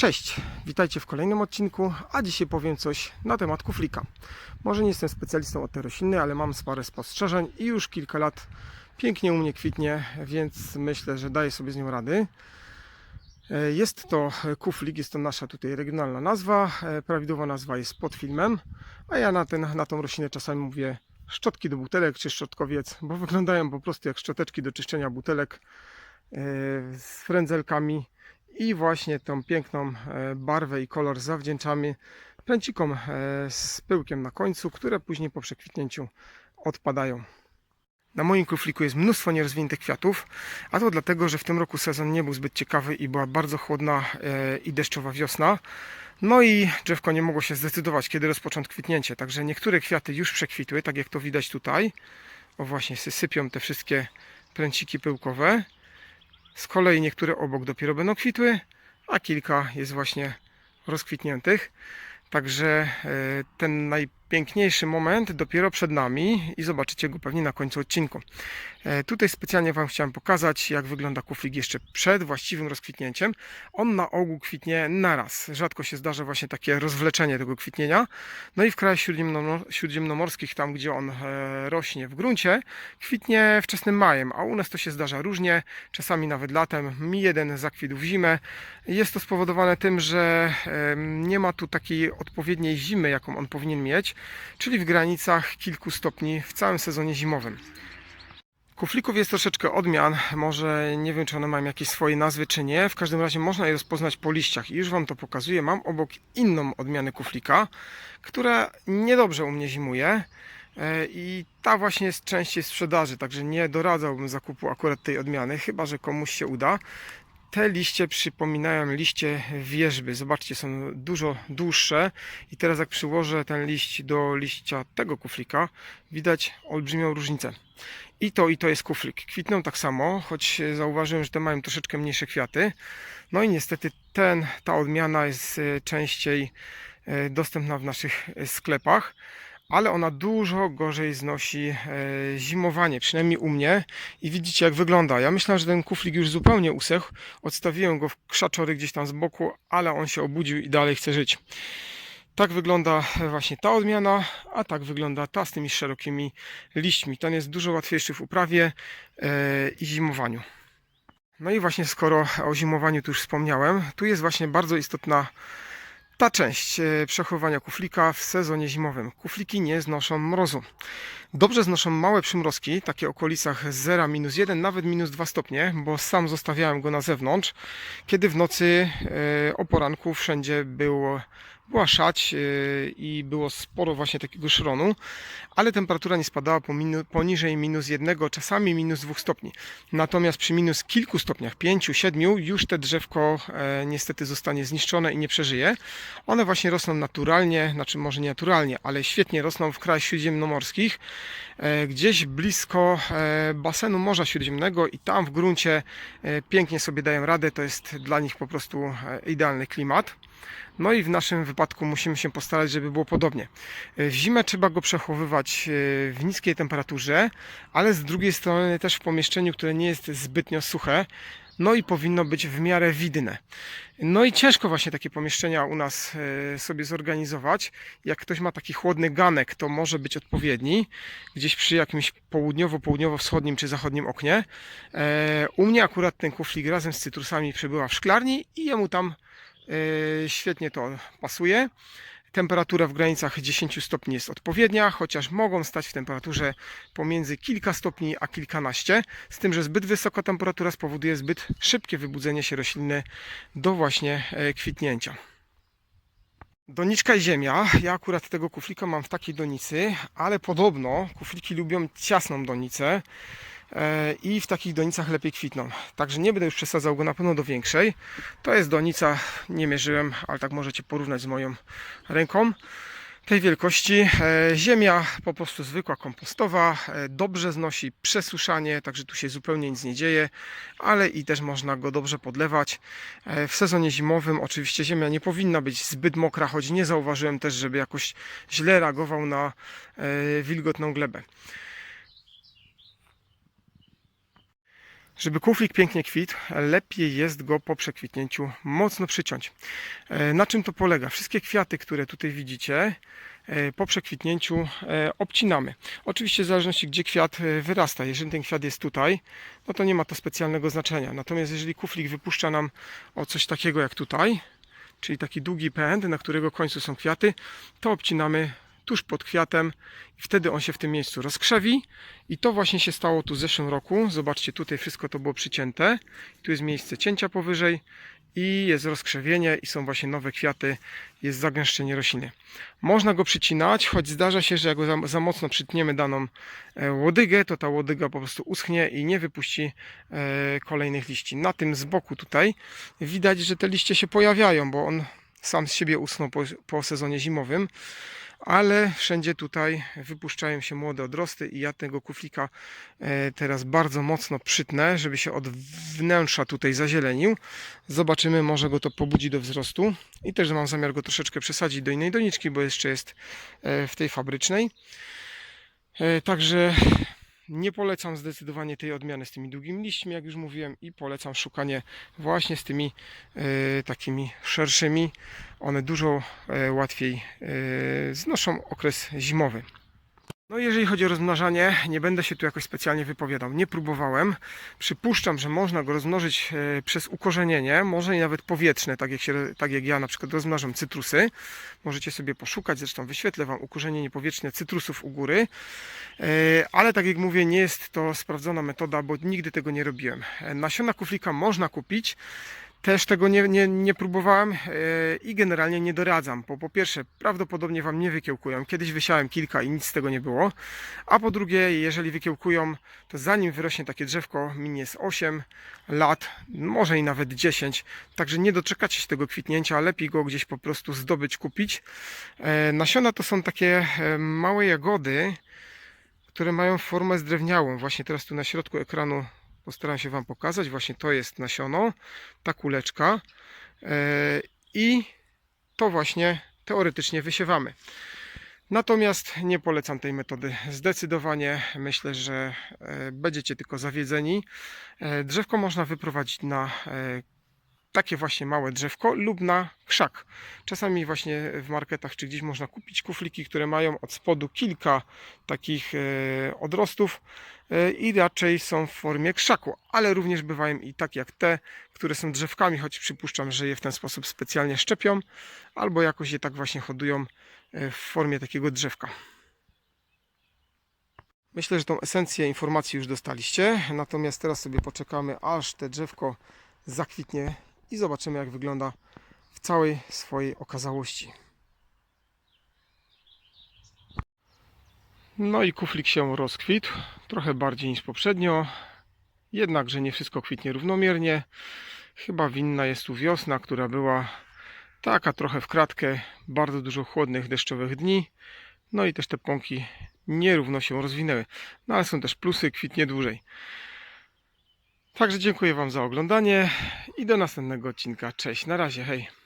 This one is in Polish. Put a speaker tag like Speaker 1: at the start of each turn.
Speaker 1: Cześć, witajcie w kolejnym odcinku, a dzisiaj powiem coś na temat kuflika. Może nie jestem specjalistą od tej rośliny, ale mam parę spostrzeżeń i już kilka lat pięknie u mnie kwitnie, więc myślę, że daję sobie z nią rady. E, Jest to kuflik, jest to nasza tutaj regionalna nazwa. E, Prawidłowa nazwa jest pod filmem, a ja na, ten, na tą roślinę czasami mówię szczotki do butelek czy szczotkowiec, bo wyglądają po prostu jak szczoteczki do czyszczenia butelek e, z frędzelkami i właśnie tą piękną e, barwę i kolor zawdzięczamy pręcikom e, z pyłkiem na końcu, które później po przekwitnięciu odpadają. Na moim kufliku jest mnóstwo nierozwiniętych kwiatów, a to dlatego, że w tym roku sezon nie był zbyt ciekawy i była bardzo chłodna e, i deszczowa wiosna. No i drzewko nie mogło się zdecydować, kiedy rozpocząć kwitnięcie. Także niektóre kwiaty już przekwitły, tak jak to widać tutaj. O właśnie, sy- sypią te wszystkie pręciki pyłkowe. Z kolei niektóre obok dopiero będą kwitły, a kilka jest właśnie rozkwitniętych. Także e, ten najpiękniejszy moment dopiero przed nami i zobaczycie go pewnie na końcu odcinku. E, Tutaj specjalnie Wam chciałem pokazać, jak wygląda kuflik jeszcze przed właściwym rozkwitnięciem. On na ogół kwitnie naraz. Rzadko się zdarza właśnie takie rozwleczenie tego kwitnienia. No i w krajach śródziemnomor- śródziemnomorskich, tam gdzie on e, rośnie w gruncie, kwitnie wczesnym majem, a u nas to się zdarza różnie, czasami nawet latem. Mi jeden zakwitł w zimę. Jest to spowodowane tym, że nie ma tu takiej odpowiedniej zimy, jaką on powinien mieć, czyli w granicach kilku stopni w całym sezonie zimowym. Kuflików jest troszeczkę odmian, może nie wiem czy one mają jakieś swoje nazwy czy nie, w każdym razie można je rozpoznać po liściach i już Wam to pokazuję. Mam obok inną odmianę kuflika, która niedobrze u mnie zimuje e, i ta właśnie jest częściej sprzedaży, także nie doradzałbym zakupu akurat tej odmiany, chyba że komuś się uda. Te liście przypominają liście wierzby. Zobaczcie, są dużo dłuższe. I teraz, jak przyłożę ten liść do liścia tego kuflika, widać olbrzymią różnicę. I to, i to jest kuflik. Kwitną tak samo, choć zauważyłem, że te mają troszeczkę mniejsze kwiaty. No i niestety ten, ta odmiana jest e, częściej e, dostępna w naszych e, sklepach ale ona dużo gorzej znosi e, zimowanie, przynajmniej u mnie. I widzicie, jak wygląda. Ja myślałem, że ten kuflik już zupełnie usechł. Odstawiłem go w krzaczory gdzieś tam z boku, ale on się obudził i dalej chce żyć. Tak wygląda właśnie ta odmiana, a tak wygląda ta z tymi szerokimi liśćmi. Ten jest dużo łatwiejszy w uprawie e, i zimowaniu. No i właśnie skoro o zimowaniu tu już wspomniałem, tu jest właśnie bardzo istotna ta część e, przechowywania kuflika w sezonie zimowym. Kufliki nie znoszą mrozu. Dobrze znoszą małe przymrozki, takie w okolicach 0, minus 1, nawet minus 2 stopnie, bo sam zostawiałem go na zewnątrz, kiedy w nocy e, o poranku wszędzie było, była szać e, i było sporo właśnie takiego szronu, ale temperatura nie spadała poniżej minus 1, czasami minus 2 stopni. Natomiast przy minus kilku stopniach, 5, 7, już te drzewko e, niestety zostanie zniszczone i nie przeżyje. One właśnie rosną naturalnie, znaczy może nie naturalnie, ale świetnie rosną w krajach śródziemnomorskich, gdzieś blisko e, basenu Morza Śródziemnego i tam w gruncie e, pięknie sobie dają radę. To jest dla nich po prostu e, idealny klimat. No i w naszym wypadku musimy się postarać, żeby było podobnie. E, W zimę trzeba go przechowywać e, w niskiej temperaturze, ale z drugiej strony też w pomieszczeniu, które nie jest zbytnio suche. No i powinno być w miarę widne. No i ciężko właśnie takie pomieszczenia u nas e, sobie zorganizować. Jak ktoś ma taki chłodny ganek, to może być odpowiedni, gdzieś przy jakimś południowo-południowo-wschodnim czy zachodnim oknie. E, U mnie akurat ten kuflik razem z cytrusami przybyła w szklarni i jemu tam e, świetnie to pasuje. Temperatura w granicach 10 stopni jest odpowiednia, chociaż mogą stać w temperaturze pomiędzy kilka stopni a kilkanaście, z tym, że zbyt wysoka temperatura spowoduje zbyt szybkie wybudzenie się rośliny do właśnie e, kwitnięcia. Doniczka i ziemia. Ja akurat tego kuflika mam w takiej donicy, ale podobno kufliki lubią ciasną donicę i w takich donicach lepiej kwitną. Także nie będę już przesadzał go na pewno do większej. To jest donica, nie mierzyłem, ale tak możecie porównać z moją ręką. Tej wielkości. E, Ziemia po prostu zwykła kompostowa, e, dobrze znosi przesuszanie, także tu się zupełnie nic nie dzieje, ale i też można go dobrze podlewać. E, W sezonie zimowym oczywiście ziemia nie powinna być zbyt mokra, choć nie zauważyłem też, żeby jakoś źle reagował na e, wilgotną glebę. Żeby kuflik pięknie kwitł, lepiej jest go po przekwitnięciu mocno przyciąć. E, Na czym to polega? Wszystkie kwiaty, które tutaj widzicie, e, po przekwitnięciu e, obcinamy. Oczywiście w zależności gdzie kwiat wyrasta. Jeżeli ten kwiat jest tutaj, no to nie ma to specjalnego znaczenia. Natomiast jeżeli kuflik wypuszcza nam o coś takiego jak tutaj, czyli taki długi pęd, na którego końcu są kwiaty, to obcinamy tuż pod kwiatem i wtedy on się w tym miejscu rozkrzewi i to właśnie się stało tu w zeszłym roku. Zobaczcie, tutaj wszystko to było przycięte. Tu jest miejsce cięcia powyżej i jest rozkrzewienie i są właśnie nowe kwiaty, jest zagęszczenie rośliny. Można go przycinać, choć zdarza się, że jak go za, za mocno przytniemy daną e, łodygę, to ta łodyga po prostu uschnie i nie wypuści e, kolejnych liści. Na tym z boku tutaj widać, że te liście się pojawiają, bo on sam z siebie usnął po, po sezonie zimowym ale wszędzie tutaj wypuszczają się młode odrosty i ja tego kuflika e, teraz bardzo mocno przytnę, żeby się od wnętrza tutaj zazielenił. Zobaczymy, może go to pobudzi do wzrostu i też mam zamiar go troszeczkę przesadzić do innej doniczki, bo jeszcze jest e, w tej fabrycznej. E, Także nie polecam zdecydowanie tej odmiany z tymi długimi liśćmi, jak już mówiłem, i polecam szukanie właśnie z tymi e, takimi szerszymi. One dużo e, łatwiej e, znoszą okres zimowy. No jeżeli chodzi o rozmnażanie, nie będę się tu jakoś specjalnie wypowiadał. Nie próbowałem. Przypuszczam, że można go rozmnożyć e, przez ukorzenienie, może i nawet powietrzne, tak jak, się, tak jak ja na przykład rozmnażam cytrusy. Możecie sobie poszukać, zresztą wyświetlę Wam ukorzenienie powietrzne cytrusów u góry. E, Ale tak jak mówię, nie jest to sprawdzona metoda, bo nigdy tego nie robiłem. E, Nasiona kuflika można kupić. Też tego nie, nie, nie próbowałem e, i generalnie nie doradzam, bo po pierwsze prawdopodobnie Wam nie wykiełkują. Kiedyś wysiałem kilka i nic z tego nie było. A po drugie, jeżeli wykiełkują, to zanim wyrośnie takie drzewko, minie z 8 lat, może i nawet 10. Także nie doczekacie się tego kwitnięcia, lepiej go gdzieś po prostu zdobyć, kupić. E, Nasiona to są takie e, małe jagody, które mają formę zdrewniałą. Właśnie teraz tu na środku ekranu postaram się Wam pokazać. Właśnie to jest nasiono, ta kuleczka. E, I to właśnie teoretycznie wysiewamy. Natomiast nie polecam tej metody. Zdecydowanie myślę, że e, będziecie tylko zawiedzeni. E, Drzewko można wyprowadzić na takie właśnie małe drzewko lub na krzak. Czasami właśnie w marketach czy gdzieś można kupić kufliki, które mają od spodu kilka takich e, odrostów e, i raczej są w formie krzaku, ale również bywają i takie jak te, które są drzewkami, choć przypuszczam, że je w ten sposób specjalnie szczepią albo jakoś je tak właśnie hodują e, w formie takiego drzewka. Myślę, że tą esencję informacji już dostaliście, natomiast teraz sobie poczekamy, aż te drzewko zakwitnie i zobaczymy, jak wygląda w całej swojej okazałości. No i kuflik się rozkwitł, trochę bardziej niż poprzednio, jednakże nie wszystko kwitnie równomiernie. Chyba winna jest tu wiosna, która była taka trochę w kratkę, bardzo dużo chłodnych, deszczowych dni. No i też te pąki nierówno się rozwinęły. No ale są też plusy, kwitnie dłużej. Także dziękuję Wam za oglądanie i do następnego odcinka. Cześć, na razie, hej.